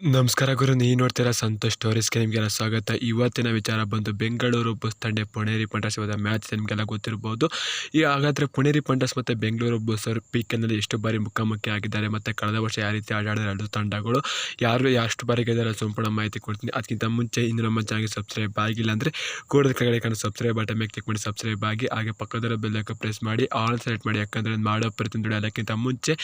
ನಮಸ್ಕಾರ ಗುರು, ನೀವು ನೋಡ್ತೀರಾ ಸಂತೋಷ್ ಸ್ಟೋರೀಸ್ಗೆ ನಿಮಗೆಲ್ಲ ಸ್ವಾಗತ. ಇವತ್ತಿನ ವಿಚಾರ ಬಂದು ಬೆಂಗಳೂರು ಬಸ್ ತಂಡೆ ಪುಣೇರಿ ಪಂಟಸ್ ಇವತ್ತು ಮ್ಯಾಚ್ ನಿಮಗೆಲ್ಲ ಗೊತ್ತಿರ್ಬೋದು. ಈ ಹಾಗಾದರೆ ಪುಣೇರಿ ಪಂಟಸ್ ಮತ್ತು ಬೆಂಗಳೂರು ಬಸ್ ಅವರು ಪಿಕ್ನಲ್ಲಿ ಎಷ್ಟು ಬಾರಿ ಮುಖಾಮುಖಿ ಆಗಿದ್ದಾರೆ ಮತ್ತು ಕಳೆದ ವರ್ಷ ಯಾವ ರೀತಿ ಆಡಾಡಿದ ಎರಡು ತಂಡಗಳು? ಯಾರು ಎಷ್ಟು ಬಾರಿ ಗೆದ್ದಾರೆ ಸಂಪೂರ್ಣ ಮಾಹಿತಿ ಕೊಡ್ತೀನಿ. ಅದಕ್ಕಿಂತ ಮುಂಚೆ ಇನ್ನು ನಮ್ಮ ಚಾನಲ್ಗೆ ಸಬ್ಸ್ಕ್ರೈಬ್ ಆಗಿಲ್ಲ ಅಂದರೆ ಕೂಡದ ಕೆಳಗಡೆ ಸಬ್ಸ್ಕ್ರೈಬ್ ಬಟನ್ ಮೇಲೆ ಕ್ಲಿಕ್ ಮಾಡಿ ಸಬ್ಸ್ಕ್ರೈಬ್ ಆಗಿ, ಹಾಗೆ ಪಕ್ಕದರ ಬೆಲ್ಲಕ್ಕೆ ಪ್ರೆಸ್ ಮಾಡಿ ಆಲ್ ಸೆಲೆಕ್ಟ್ ಮಾಡಿ, ಯಾಕಂದರೆ ಮಾಡೋ ಪ್ರತಿಯೊಂದು ಅದಕ್ಕಿಂತ ಮುಂಚೆ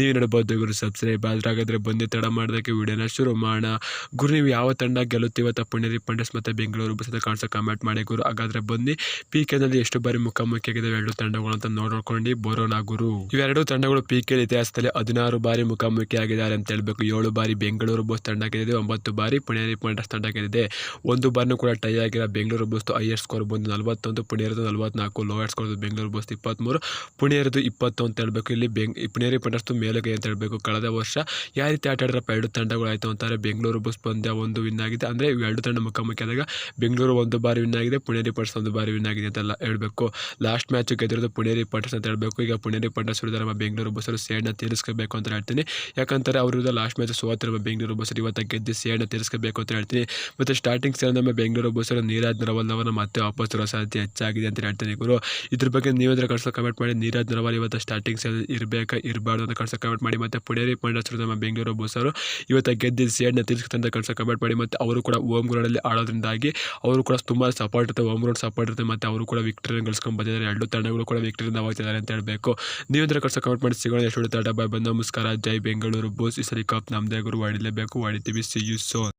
ನೀವು ನೋಡ್ಬೋದು ಗುರು ಸಬ್ಸ್ಕ್ರೈಬ್ ಆದರೆ ಹಾಗಾದರೆ ಬಂದು ತಡ ಮಾಡೋದಕ್ಕೆ ವಿಡಿಯೋನ ಶುರು ಮಾಡೋಣ ಗುರು ನೀವು ಯಾವ ತಂಡ ಗೆಲ್ಲುತ್ತೀವತ್ತ ಪುಣೇರಿ ಪಂಡಸ್ ಮತ್ತು ಬೆಂಗಳೂರು ಬಸ್ ಅಂತ ಕಾಣಿಸೋ ಕಮೆಂಟ್ ಮಾಡಿ. ಗುರು, ಹಾಗಾದರೆ ಬನ್ನಿ. ಪಿ ಕೆನಲ್ಲಿ ಎಷ್ಟು ಬಾರಿ ಮುಖಾಮುಖಿ ಆಗಿದೆ ಎರಡು ತಂಡಗಳು ಅಂತ ನೋಡ್ಕೊಂಡು ಬರೋಣ ಗುರು. ಇವೆರಡು ತಂಡಗಳು ಪಿ ಕೆ ಇತಿಹಾಸದಲ್ಲಿ ಹದಿನಾರು ಬಾರಿ ಮುಖಾಮುಖಿ ಆಗಿದ್ದಾರೆ ಅಂತ ಹೇಳ್ಬೇಕು. ಏಳು ಬಾರಿ ಬೆಂಗಳೂರು ಬಸ್ ತಂಡ ಗೆದ್ದಿದೆ, ಒಂಬತ್ತು ಬಾರಿ ಪುಣೇರಿ ಪಂಡಸ್ ತಂಡ ಗೆದ್ದಿದೆ. ಒಂದು ಬಾರಿನೂ ಕೂಡ ಟೈ ಆಗಿರೋ ಬೆಂಗಳೂರು ಬಸ್ ಹೈಯರ್ ಸ್ಕೋರ್ ಬಂದು ನಲವತ್ತೊಂದು ಪುಣೇರದು ನಲವತ್ನಾಲ್ಕು ಲೋಯರ್ ಸ್ಕೋರ್ ಬೆಂಗಳೂರು ಬಸ್ ಇಪ್ಪತ್ತ್ಮೂರು ಪುಣೇರದು ಇಪ್ಪತ್ತು ಅಂತ ಹೇಳ್ಬೇಕು. ಇಲ್ಲಿ ಬೆಂಗ್ ಪುಣೇರಿ ಪಂಡಸ್ತು ಮೇಲುಗೈ ಅಂತ ಹೇಳ್ಬೇಕು. ಕಳೆದ ವರ್ಷ ಯಾವ ರೀತಿ ಆಟ ಆಡಿದ್ರಪ್ಪ ಎರಡು ತಂಡಗಳು ಆಯಿತು ಅಂತಾರೆ ಬೆಂಗಳೂರು ಬಸ್ ಪಂದ್ಯ ಒಂದು ವಿನ್ ಆಗಿದೆ. ಅಂದರೆ ಎರಡು ತಂಡ ಮುಖಾಮುಖಿ ಆದಾಗ ಬೆಂಗಳೂರು ಒಂದು ಬಾರಿ ವಿನ್ ಆಗಿದೆ. ಪುಣೇರಿ ಪಟ್ಸ್ ಒಂದು ಬಾರಿ ವಿನ್ ಆಗಿದೆ ಅಂತೆಲ್ಲ ಹೇಳಬೇಕು. ಲಾಸ್ಟ್ ಮ್ಯಾಚ್ ಗೆದ್ದಿರೋದು ಪುಣೇರಿ ಪಟ್ಸ್ ಅಂತ ಹೇಳಬೇಕು. ಈಗ ಪುಣೇರಿ ಪಟ್ಸ್ ವಿರುದ್ಧ ನಮ್ಮ ಬೆಂಗಳೂರು ಬಸ್ಸರು ಸೇಡನ್ನ ತೀರಿಸ್ಕೋಬೇಕು ಅಂತ ಹೇಳ್ತೀನಿ. ಯಾಕಂತಾರೆ ಅವರು ಲಾಸ್ಟ್ ಮ್ಯಾಚ್ ಸೋತಿರುವ ಬೆಂಗಳೂರು ಬಸ್ಸರು ಇವತ್ತು ಗೆದ್ದು ಸೇಡನ್ನ ತೀರಿಸ್ಕೋಬೇಕು ಅಂತ ಹೇಳ್ತೀನಿ. ಮತ್ತು ಸ್ಟಾರ್ಟಿಂಗ್ ಸೇರಿ ನಮ್ಮ ಬೆಂಗಳೂರು ಬಸ್ಸರು ನೀರಾಜ್ ನರವಲ್ ಅವರನ್ನು ಮತ್ತೆ ವಾಪಸ್ ತರೋ ಸಾಧ್ಯತೆ ಹೆಚ್ಚಾಗಿದೆ ಅಂತ ಹೇಳ್ತೀನಿ ಗುರು. ಇದ್ರ ಬಗ್ಗೆ ನೀವೇಂದ್ರೆ ಕಳ್ಸೋ ಕಮೆಂಟ್ ಮಾಡಿ. ನೀರಾಜ್ ನರವಲ್ ಇವತ್ತು ಸ್ಟಾರ್ಟಿಂಗ್ ಸೇಲ್ ಇರಬೇಕಾ? ಇರಬಾರ್ದು ಅಂತ ಕಳ್ಸೋ ಕಮೆಂಟ್ ಮಾಡಿ. ಮತ್ತು ಪುಣೇರಿ ಪಂಡಸರು ನಮ್ಮ ಬೆಂಗಳೂರು ಬಸ್ಸರು ಇವತ್ತು ಗೆದ್ದು ಸೇಡ್ನ ತೀರಿಸ್ಕೊಂತ ಕಳ್ಸೋ ಕಮೆಂಟ್ ಮಾಡಿ ಮತ್ತು ಅವರು ಕೂಡ ಓಮ್ ಗ್ರೌಂಡಲ್ಲಿ ಆಡೋದ್ರಿಂದಾಗಿ ಅವರು ಕೂಡ ತುಂಬ ಸಪೋರ್ಟ್ ಇರುತ್ತೆ. ಓಮ್ ಗ್ರೌಂಡ್ ಸಪೋರ್ಟ್ ಇರುತ್ತೆ ಮತ್ತು ಅವರು ಕೂಡ ವಿಕ್ಟರಿನ ಗಳಿಸ್ಕೊಂಡು ಬಂದಿದ್ದಾರೆ. ಎರಡು ತಂಡಗಳು ಕೂಡ ವಿಕ್ಟರಿಯಿಂದ ಹೋಗ್ತಿದ್ದಾರೆ ಅಂತ ಹೇಳಬೇಕು. ನೀವಂದ್ರೆ ಕಳ್ಸೋ ಕಮೆಂಟ್ ಮಾಡಿ ಸಿಗೋಣ. ಎಷ್ಟು ಟಾಟಾ ಬಾಯ್ ಬಂದು ನಮಸ್ಕಾರ. ಜೈ ಬೆಂಗಳೂರು. ಬೋಸ್ ಈ ಸರಿ ಕಪ್ ನಮ್ಮದೇ ಗುರು ಹೊಡಿಲೇಬೇಕು ಹೊಡಿತೀವಿ ಸಿ ಯು ಸೋನ್